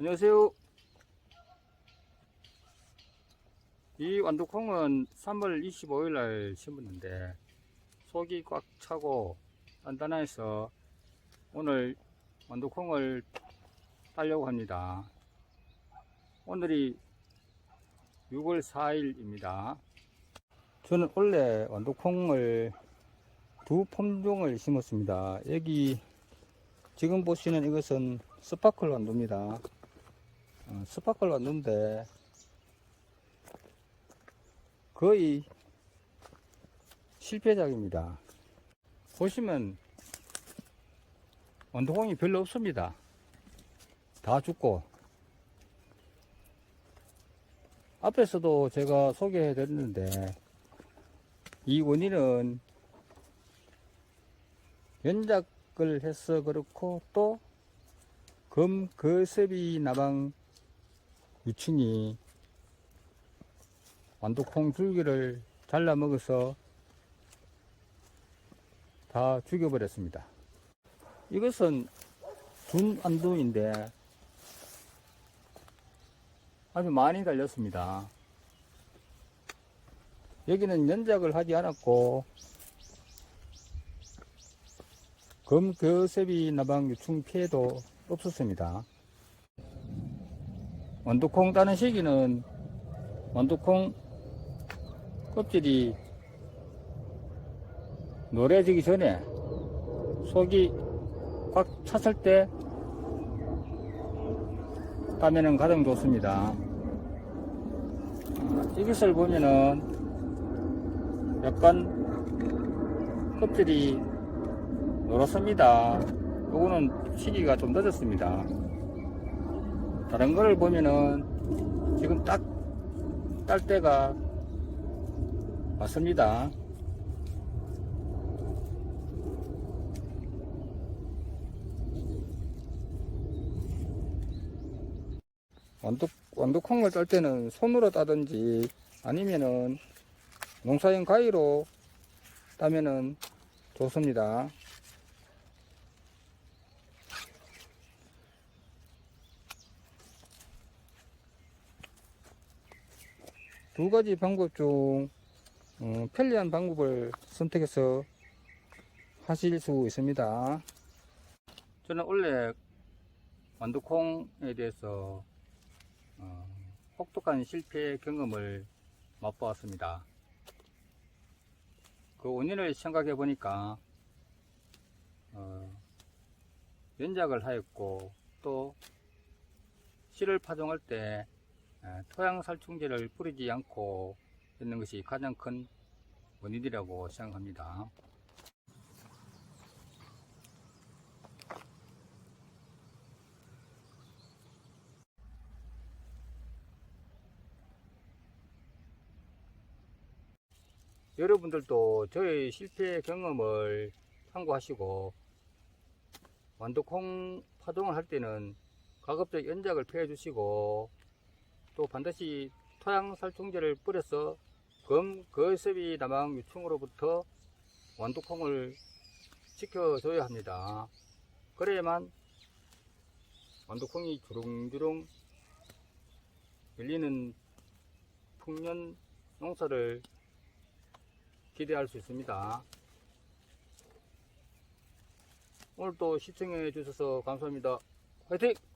안녕하세요. 이 완두콩은 3월 25일 날 심었는데 속이 꽉 차고 단단해서 오늘 완두콩을 따려고 합니다. 오늘이 6월 4일입니다. 저는 원래 완두콩을 두 품종을 심었습니다. 여기 지금 보시는 이것은 스파클 완두입니다. 어, 스파클 완두인데 거의 실패작입니다. 보시면 완두콩이 별로 없습니다. 다 죽고 앞에서도 제가 소개해 드렸는데 이 원인은 연작을 해서 그렇고 또 금거섭이 나방 유충이 완두콩 줄기를 잘라 먹어서 다 죽여버렸습니다. 이것은 준안두인데 아주 많이 달렸습니다. 여기는 연작을 하지 않았고 금교섭이 나방 유충 피해도 없었습니다. 완두콩 따는 시기는 완두콩 껍질이 노래지기 전에 속이 꽉 찼을 때 따면은 가장 좋습니다. 아, 이것을 보면은 약간 껍질이 노랗습니다. 요거는 시기가 좀 늦었습니다. 다른 거를 보면은 지금 딱 딸 때가 왔습니다. 완두, 완두콩을 딸 때는 손으로 따든지 아니면은 농사용 가위로 따면은 좋습니다. 두 가지 방법 중 어, 편리한 방법을 선택해서 하실 수 있습니다. 저는 원래 완두콩에 대해서 어, 혹독한 실패 경험을 맛보았습니다. 그 원인을 생각해 보니까 어, 연작을 하였고 또 씨를 파종할 때 에, 토양 살충제를 뿌리지 않고 있는 것이 가장 큰 원인이라고 생각합니다. 여러분들도 저의 실패 경험을 참고하시고 완두콩 파종을 할 때는 가급적 연작을 피해 주시고 또 반드시 토양 살충제를 뿌려서 검 거습이 나망 유충으로부터 완두콩을 지켜줘야 합니다. 그래야만 완두콩이 주렁주렁 열리는 풍년 농사를 기대할 수 있습니다. 오늘도 시청해 주셔서 감사합니다. 화이팅!